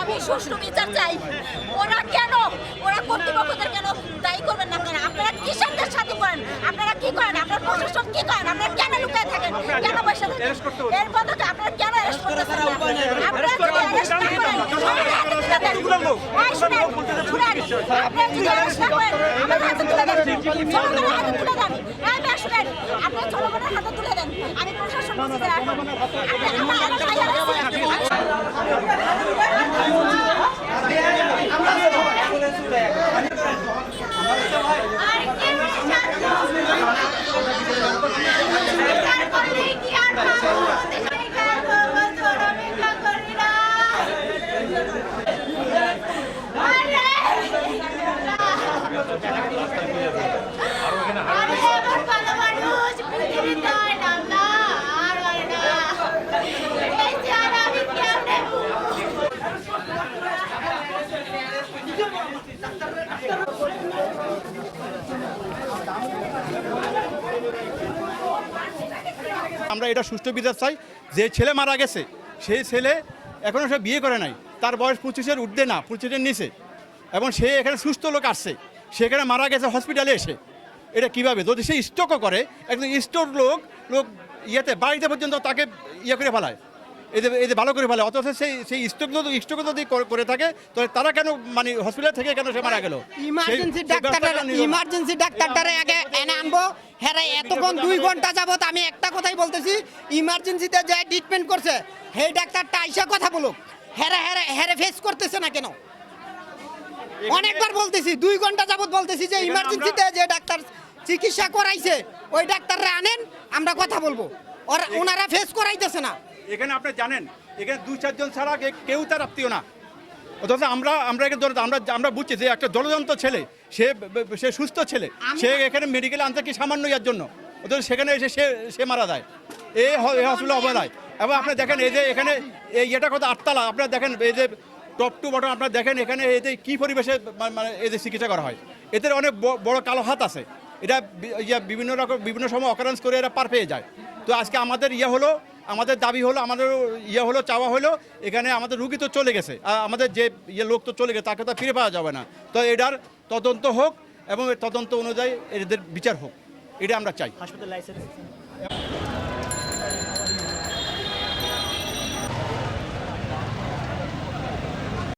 আমি সুষ্ঠু বিচার চাই ওরা কেন ওরা কর্তৃপক্ষদের কেন দায়ী করবেন না আপনারা আপনারা কিষানদের সাথে করেন আপনারা কি করেন আপনার প্রশাসন কি করেন আপনারা কেন লুকায় থাকেন কেন হবে। এর পদ্ধতি আপনারা কেন অ্যারেস্ট করতেছেন আমি প্রশাসন বলছি যে এখন আপনি আমরা আইন আর কেমন শান্ত সরকার করলে কি আর পাবো দেখার করব তোর অপেক্ষা করি না আরে আরে আমার ভালো মানুষ পৃথিবীর নয় নাম না আর হয় না এই যে আর আমি কেমনে আমরা এটা সুষ্ঠু বিচার চাই। যে ছেলে মারা গেছে, সেই ছেলে এখনও সে বিয়ে করে নাই। তার বয়স পঁচিশের ঊর্ধ্বে না, পঁচিশের নিচে। এবং সে এখানে সুস্থ লোক আসছে সেখানে মারা গেছে হসপিটালে এসে। এটা কীভাবে? যদি সে স্ট্রোকও করে একদম স্টোর লোক লোক ইয়েতে বাড়িতে পর্যন্ত তাকে ইয়ে করে ফেলায়। এদের এদের ভালো করে ফেলে অথচ সেই সেই যদি স্ট্রোক যদি করে- থাকে তাহলে তারা কেন মানে হসপিটাল থেকে কেন সে মারা গেল? Emergency doctor. ইমার্জেন্সি ডাক্তারটারে আগে এনে আনব। হ্যাঁ এতক্ষণ দুই ঘণ্টা যাবত আমি একটা কথাই বলতেছি ইমার্জেন্সিতে যে ট্রিটমেন্ট করছে সেই ডাক্তারটা আইসা কথা বলুক। হ্যারে হ্যারে হ্যারে ফেস করতেছে না কেন? অনেকবার বলতেছি দুই ঘণ্টা যাবত বলতেছি যে ইমার্জেন্সিতে যে ডাক্তার চিকিৎসা করাইছে ওই ডাক্তাররা আনেন আমরা কথা বলব। ওরা ওনারা ফেস করাইতেছে না। এখানে আপনি জানেন এখানে দু চারজন ছাড়া কেউ তার আত্মীয় না। অথচ আমরা আমরা আমরা আমরা বুঝছি যে একটা জলযন্ত্র ছেলে সে সে সুস্থ ছেলে সে এখানে মেডিকেলে আনতে কি সামান্য ইয়ার জন্য? অথচ সেখানে এসে সে সে মারা যায়। এই হসপিটাল অবহেলায় এবং আপনি দেখেন এই যে এখানে এই ইয়েটা কত আটতলা। আপনার দেখেন এই যে টপ টু বটম আপনার দেখেন এখানে এতে কি পরিবেশে মানে এদের চিকিৎসা করা হয়। এদের অনেক বড় কালো হাত আছে। এটা বিভিন্ন রকম বিভিন্ন সময় অকারেন্স করে এরা পার পেয়ে যায়। তো আজকে আমাদের ইয়ে হলো আমাদের দাবি হলো, আমাদের ইয়ে হলো, চাওয়া হলো, এখানে আমাদের রুগী তো চলে গেছে। আমাদের যে ইয়ে লোক তো চলে গেছে, তাকে তো ফিরে পাওয়া যাবে না। তো এটার তদন্ত হোক এবং তদন্ত অনুযায়ী এদের বিচার হোক, এটা আমরা চাই।